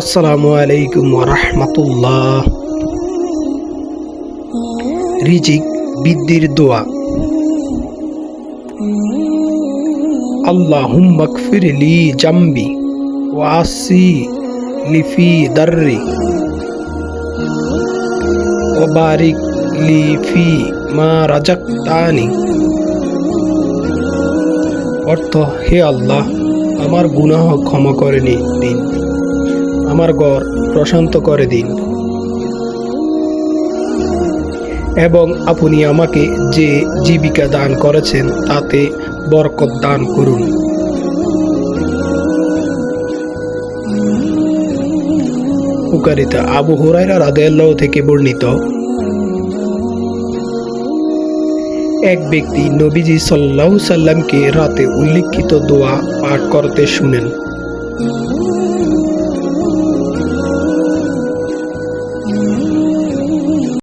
আসসালামু আলাইকুম রহমতুল্লাহ রিজিক, বৃদ্ধির দোয়া। আল্লাহুম মকফির লি জাম্বি ওয়াসি লিফি দার্রি ওবারিক লি ফি মা রাজাক্তানি। অর্থ, হে আল্লাহ, আমার গুনাহ ক্ষমা করে নি দিন। আমার ঘর প্রশান্ত করে দিন। এবং আপনি আমাকে যে জীবিকা দান করেছেন, তাতে বরকত দান করুন। উকারিতা আবু হুরাইরা রাদেল্লাহ থেকে বর্ণিত। এক ব্যক্তি নবীজি সাল্লাহ সাল্লামকে রাতে উল্লিখিত দোয়া পাঠ করতে শুনেন।